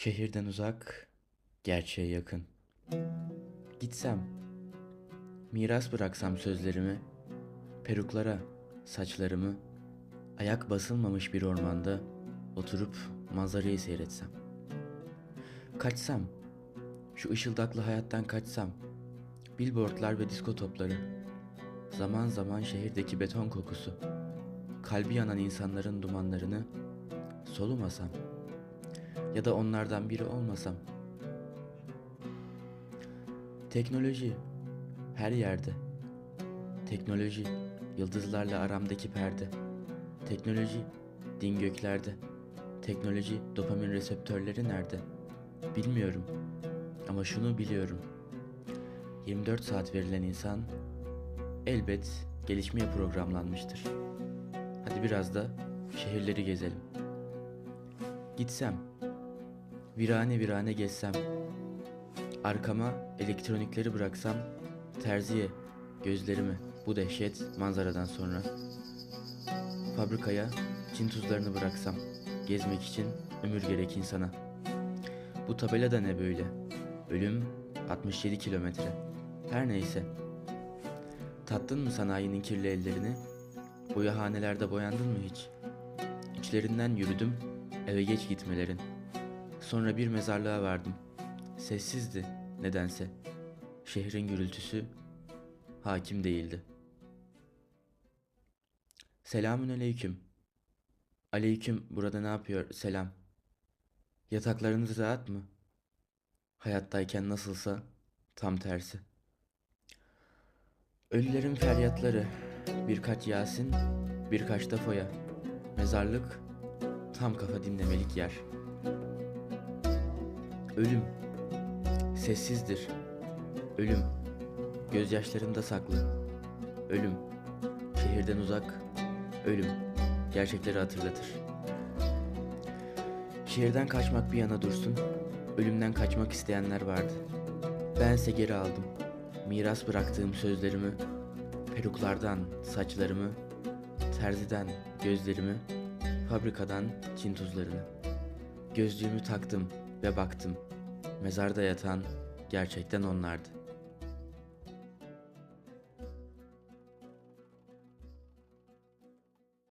Şehirden uzak, gerçeğe yakın. Gitsem, miras bıraksam sözlerimi, peruklara saçlarımı, ayak basılmamış bir ormanda oturup manzarayı seyretsem. Kaçsam, şu ışıldaklı hayattan kaçsam, billboardlar ve disko topları, zaman zaman şehirdeki beton kokusu, kalbi yanan insanların dumanlarını solumasam ya da onlardan biri olmasam. Teknoloji her yerde. Teknoloji yıldızlarla aramdaki perde. Teknoloji din göklerde. Teknoloji dopamin reseptörleri nerede? Bilmiyorum. Ama şunu biliyorum. 24 saat verilen insan elbet gelişmeye programlanmıştır. Hadi biraz da şehirleri gezelim. Gitsem, virane virane gezsem, arkama elektronikleri bıraksam, terziye gözlerimi bu dehşet manzaradan sonra, fabrikaya Çin tuzlarını bıraksam, gezmek için ömür gerek insana. Bu tabela da ne böyle? Ölüm 67 kilometre. Her neyse. Tattın mı sanayinin kirli ellerini? Boyahanelerde boyandın mı hiç? İçlerinden yürüdüm, eve geç gitmelerin. Sonra bir mezarlığa vardım. Sessizdi nedense. Şehrin gürültüsü hakim değildi. Selamün aleyküm. Aleyküm burada ne yapıyor? Selam. Yataklarınız rahat mı? Hayattayken nasılsa tam tersi. Ölülerin feryatları, birkaç Yasin, birkaç da foya. Mezarlık, tam kafa dinlemelik yer. Ölüm, sessizdir. Ölüm, gözyaşlarında saklı. Ölüm, şehirden uzak. Ölüm, gerçekleri hatırlatır. Şehirden kaçmak bir yana dursun, ölümden kaçmak isteyenler vardı. Bense geri aldım. Miras bıraktığım sözlerimi, peruklardan saçlarımı, terziden gözlerimi, fabrikadan Çin tuzlarını. Gözlüğümü taktım ve baktım. Mezarda yatan gerçekten onlardı.